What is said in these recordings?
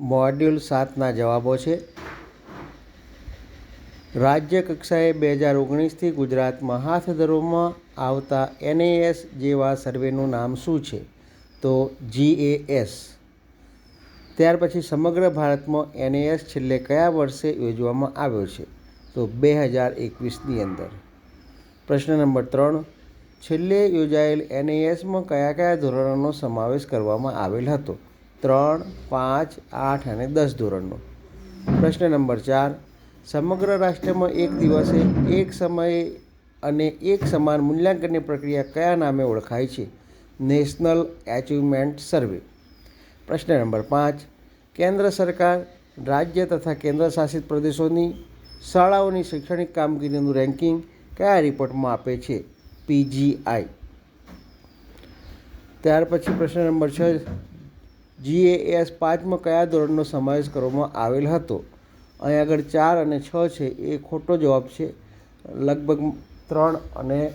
Module સાતના જવાબો છે. રાજ્ય કક્ષાએ બે હજાર ઓગણીસથી ગુજરાતમાં હાથ ધરવામાં આવતા એનએએસ જેવા સર્વેનું નામ શું છે? તો જીએએસ ત્યાર પછી સમગ્ર ભારતમાં એનએએસ છેલ્લે કયા વર્ષે યોજવામાં આવ્યો છે? તો બે હજાર એકવીસની અંદર. પ્રશ્ન નંબર ત્રણ. છેલ્લે યોજાયેલ એનએએસમાં કયા કયા ધોરણોનો સમાવેશ કરવામાં આવેલ હતો? ત્રણ, પાંચ, આઠ અને દસ ધોરણનો. પ્રશ્ન નંબર ચાર. સમગ્ર રાષ્ટ્રમાં એક દિવસે એક સમયે અને એક સમાન મૂલ્યાંકનની પ્રક્રિયા કયા નામે ઓળખાય છે? National achievement survey. પ્રશ્ન નંબર પાંચ. કેન્દ્ર સરકાર, રાજ્ય તથા કેન્દ્ર શાસિત પ્રદેશોની શાળાઓની શૈક્ષણિક કામગીરીનું રેન્કિંગ કયા રિપોર્ટમાં આપે છે? પીજીઆઈ ત્યાર પછી પ્રશ્ન નંબર છ. જીએએસ પાંચમાં કયા ધોરણનો સમાવેશ કરવામાં આવેલ હતો? અહીં આગળ ચાર અને છ છે, એ ખોટો જવાબ છે. લગભગ ત્રણ અને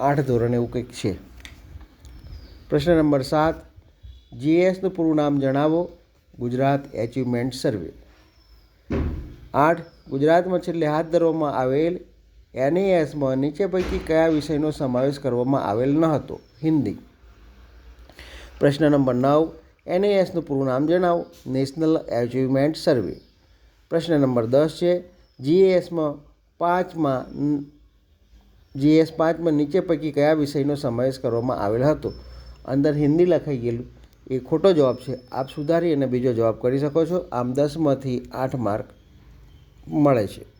આઠ ધોરણ એવું કંઈક છે. પ્રશ્ન નંબર સાત જીએસનું પૂરું નામ જણાવો. Gujarat achievement survey. આઠ, ગુજરાતમાં છેલ્લે હાથ ધરવામાં આવેલ એનએએસમાં નીચે પૈકી કયા વિષયનો સમાવેશ કરવામાં આવેલ ન હતો? હિન્દી. પ્રશ્ન નંબર નવ એનએએસનું પૂરું નામ જણાવો. નેશનલ એચિવમેન્ટ સર્વે પ્રશ્ન નંબર દસ છે જીએએસમાં પાંચમાં જીએસ પાંચમાં નીચે પૈકી કયા વિષયનો સમાવેશ કરવામાં આવેલ હતો? અંદર હિન્દી લખાઈ ગયેલું. એ ખોટો જવાબ છે. આપ સુધારી અને બીજો જવાબ કરી શકો છો. આમ દસમાંથી આઠ માર્ક મળે છે.